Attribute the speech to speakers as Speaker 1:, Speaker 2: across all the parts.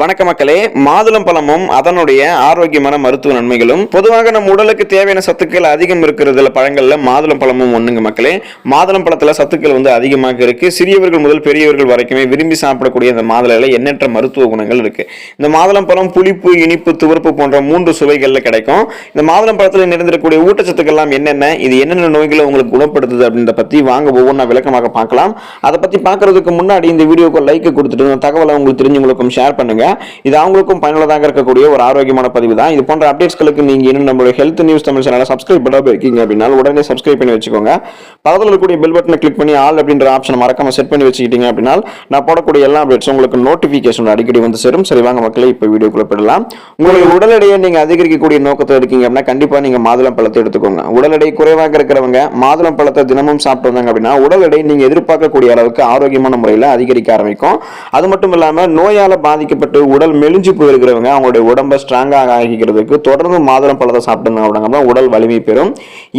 Speaker 1: வணக்க மக்களே மாதுளம் பழமும் அதனுடைய ஆரோக்கியமான மருத்துவ நன்மைகளும் பொதுவாக நம்ம உடலுக்கு தேவையான சத்துக்கள் அதிகம் இருக்கிறதுல பழங்களில் மாதுளம் பழமும் ஒண்ணுங்க மக்களே. மாதுளம் பழத்துல சத்துக்கள் வந்து அதிகமாக இருக்கு. சிறியவர்கள் முதல் பெரியவர்கள் வரைக்குமே விரும்பி சாப்பிடக்கூடிய இந்த மாதுளையில எண்ணற்ற மருத்துவ குணங்கள் இருக்கு. இந்த மாதுளம் பழம் புளிப்பு இனிப்பு துவர்ப்பு போன்ற மூன்று சுவைகளில் கிடைக்கும். இந்த மாதுளம் பழத்தில் நிறைந்திருக்கக்கூடிய ஊட்டச்சத்துக்கள் எல்லாம் என்னென்ன இது என்னென்ன நோய்களை உங்களுக்கு குணப்படுத்துது அப்படின்றத பத்தி வாங்க ஒவ்வொன்றா விளக்கமாக பார்க்கலாம். அதை பத்தி பார்க்கறதுக்கு முன்னாடி இந்த வீடியோக்கு லைக் கொடுத்துட்டு தகவலை உங்களுக்கு தெரிஞ்சவங்களுக்கும் ஷேர் பண்ணுங்க. இது அவங்களுக்கும் பயனுள்ளதாக இருக்கக்கூடிய ஒரு ஆரோக்கியமான பதிவு தான். இது போன்ற அப்டேட்ஸ்களுக்கு நீங்க இன்னும் நம்மளுடைய ஹெல்த் நியூஸ் தமிழ் சேனலை சப்ஸ்கிரைப் பண்ணாம இருக்கீங்க அப்படின்னா உடனே சப்ஸ்கிரைப் பண்ணி வச்சுக்கோங்க. பக்கத்தில் இருக்கக்கூடிய பெல் பட்டனை கிளிக் பண்ணி ஆல் அப்படின்ற ஆப்ஷன் மறக்காம செட் பண்ணி வச்சுக்கிட்டீங்க அப்படின்னா நான் போடக்கூடிய எல்லா அப்டேட்ஸும் உங்களுக்கு நோட்டிஃபிகேஷன் அடிக்கடி வந்து சேரும். சரி வாங்க மக்களே இப்போ வீடியோக்குள்ள போயிடலாம். உங்களுடைய உடல் எடையை நீங்க அதிகரிக்கக்கூடிய நோக்கத்தில் இருக்கீங்க அப்படின்னா கண்டிப்பா நீங்க மாதுளம் பழத்தை எடுத்துக்கோங்க. உடல் எடை குறைவாக இருக்கிறவங்க மாதுளம் பழத்தை தினமும் சாப்பிட்டு வந்தாங்க அப்படின்னா உடல் எடை நீங்க எதிர்பார்க்கக்கூடிய அளவுக்கு ஆரோக்கியமான முறையில் அதிகரிக்க ஆரம்பிக்கும். அது மட்டும் இல்லாமல் நோயால் பாதிக்கப்பட்டு உடல் மெலிஞ்சு போயிருக்கிறவங்க அவங்களுடைய உடம்பை ஸ்ட்ராங்காக ஆகிக்கிறதுக்கு தொடர்ந்து மாதுளம் பழத்தை சாப்பிட்டுங்க அப்படின்னா உடல் வலிமை பெறும்.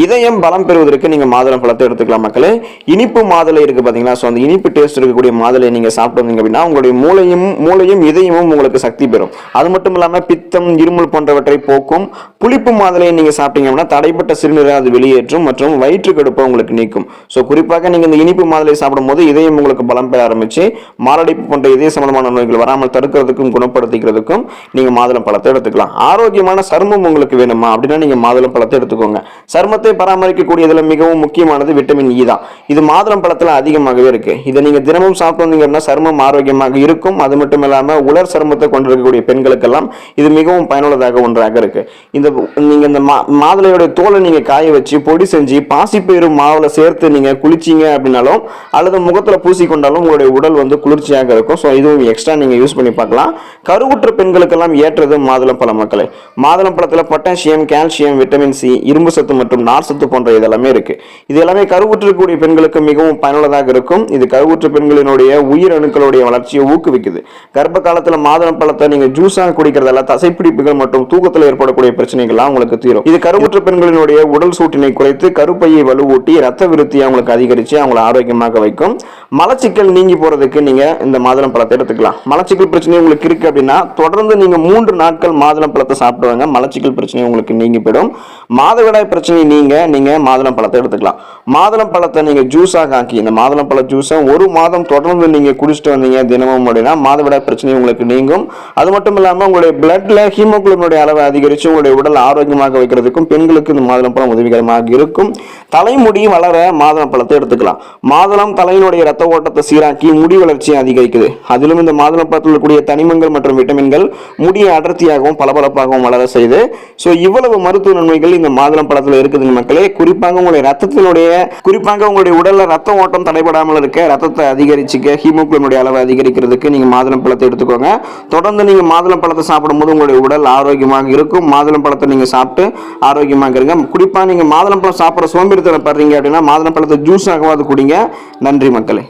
Speaker 1: இதயம் பலம் பெறுவதற்கு நீங்க மாதுளம் பழத்தை எடுத்துக்கலாம் மக்களே. இனிப்பு மாதுளை இருக்கு பாத்தீங்களா? ஸோ அந்த இனிப்பு டேஸ்ட் இருக்கக்கூடிய மாதுளை நீங்கள் சாப்பிட்டு வந்தீங்க அப்படின்னா உங்களுடைய மூளையும் மூளையும் இதயமும் உங்களுக்கு சக்தி பெறும். அது மட்டும் இல்லாமல் பித்தம் இருமல் போன்றவற்றை போக்கும் புளிப்பு மாதுளையை நீங்க சாப்பிட்டீங்க அப்படின்னா தடைப்பட்ட சிறுநீரை அது வெளியேற்றும் மற்றும் வயிற்று கடுப்பை உங்களுக்கு நீக்கும். ஸோ குறிப்பாக நீங்க இந்த இனிப்பு மாதுளை சாப்பிடும்போது இதயம் உங்களுக்கு பலம் பெற ஆரம்பிச்சு மாரடைப்பு போன்ற இதய சம்பந்தமான நோய்கள் வராமல் தடுக்கிறதுக்கும் குணப்படுத்திக்கிறதுக்கும் நீங்க மாதுளம் பழத்தை எடுத்துக்கலாம். ஆரோக்கியமான சருமம் உங்களுக்கு வேணுமா அப்படின்னா நீங்க மாதுளம் பழத்தை எடுத்துக்கோங்க. சருமத்தை பராமரிக்கக்கூடியதுல மிகவும் முக்கியமானது விட்டமின் இ தான். இது மாதுளம் பழத்தில் அதிகமாகவே இருக்கு. இதை நீங்க தினமும் சாப்பிட்டு வந்தீங்க அப்படின்னா சருமம் ஆரோக்கியமாக இருக்கும். அது மட்டும் இல்லாம உலர் சருமத்தை கொண்டிருக்கக்கூடிய பெண்களுக்கெல்லாம் இது மிகவும் பயனுள்ளதாக ஒன்றாக இருக்கு. இந்த நீங்க இந்த மா மாதுளையோட தோலை நீங்க காய வச்சு பொடி செஞ்சு பாசிப்பயிறு மாவுல சேர்த்து நீங்க குளிச்சீங்க அப்படின்னாலும் அல்லது முகத்துல பூசிக்கொண்டாலும் உங்களுடைய உடல் வந்து குளிர்ச்சியாக இருக்கும். ஸோ இதுவும் எக்ஸ்ட்ரா நீங்க யூஸ் பண்ணி பார்க்கலாம். கருவுற்ற பெண்களுக்கெல்லாம் ஏற்றது மாதுளம்பழ மக்களை. மாதுளம்பழத்துல பொட்டாசியம் கால்சியம் விட்டமின் சி இரும்பு சத்து மற்றும் நார் சத்து போன்ற இதெல்லாமே இருக்கு. இது எல்லாமே கருவுற்றக்கூடிய பெண்களுக்கு மிகவும் பயனுள்ளதாக இருக்கும். இது கருவுற்ற பெண்களினுடைய உயிர் அணுக்களுடைய வளர்ச்சியை ஊக்குவிக்குது. கர்ப்ப காலத்துல மாதுளம்பழத்தை நீங்க ஜூஸாக குடிக்கிறதால தசைப்பிடிப்புகள் மற்றும் தூக்கத்தில் ஏற்படக்கூடிய பிரச்சனை பிரச்சனைகள்லாம் உங்களுக்கு தீரும். இது கருவுற்ற பெண்களினுடைய உடல் சூட்டினை குறைத்து கருப்பையை வலுவூட்டி ரத்த விருத்தியை அவங்களுக்கு அதிகரித்து அவங்களை ஆரோக்கியமாக வைக்கும். மலச்சிக்கல் நீங்கி போறதுக்கு நீங்க இந்த மாதுளம் பழத்தை எடுத்துக்கலாம். மலச்சிக்கல் பிரச்சனை உங்களுக்கு இருக்கு அப்படின்னா தொடர்ந்து நீங்க மூன்று நாட்கள் மாதுளம் பழத்தை சாப்பிடுவாங்க. மலச்சிக்கல் பிரச்சனை உங்களுக்கு நீங்கி போயிடும். மாதவிடாய் பிரச்சனை நீங்க நீங்க மாதுளம் பழத்தை எடுத்துக்கலாம். மாதுளம் பழத்தை நீங்க ஜூஸாக ஆக்கி இந்த மாதுளம் பழ ஜூஸை ஒரு மாதம் தொடர்ந்து நீங்க குடிச்சிட்டு வந்தீங்க தினமும் அப்படின்னா மாதவிடாய் பிரச்சனை உங்களுக்கு நீங்கும். அது மட்டும் இல்லாம உங்களுடைய பிளட்ல ஹீமோகுளோபினுடைய அளவை அதிகரிச்சு உங்களுடைய உடல் ஆரோக்கியமாக வைக்கிறதுக்கும் பெண்களுக்கு இந்த மாதுளம் பழம் உதவிகரமாக இருக்கும். தலைமுடி வளர மாதுளம் பழத்தை எடுத்துக்கலாம். மாதுளம் தலையினுடைய ரத்த ஓட்டத்தை சீராக்கி முடி வளர்ச்சியை அதிகரிக்குது. அதிலும் இந்த மாதுளம் பழத்தில் இருக்கக்கூடிய தனிமங்கள் மற்றும் விட்டமின்கள் முடியை அடர்த்தியாகவும் பளபளப்பாகவும் வளர செய்து ஸோ இவ்வளவு மருத்துவ நன்மைகள் இந்த மாதுளம் பழத்தில் இருக்குதுங்க மக்களே குறிப்பாக உங்களுடைய ரத்தத்தினுடைய குறிப்பாக உங்களுடைய உடல்ல ரத்த ஓட்டம் தடைபடாமல் இருக்க ரத்தத்தை அதிகரிச்சுக்க ஹீமோக்ளோனுடைய அளவை அதிகரிக்கிறதுக்கு நீங்க மாதுளம் பழத்தை எடுத்துக்கோங்க. தொடர்ந்து நீங்க மாதுளம் பழத்தை சாப்பிடும்போது உங்களுடைய உடல் ஆரோக்கியமாக இருக்கும். மாதுளம் பழத்தை நீங்க சாப்பிட்டு ஆரோக்கியமாக இருங்க. குறிப்பாக நீங்க மாதுளம் பழம் சாப்பிட்ற சோம்பேறித்தனம் படுறீங்க அப்படின்னா மாதுளம் பழத்தை ஜூஸ் ஆகவாது குடிங்க. நன்றி மக்களே.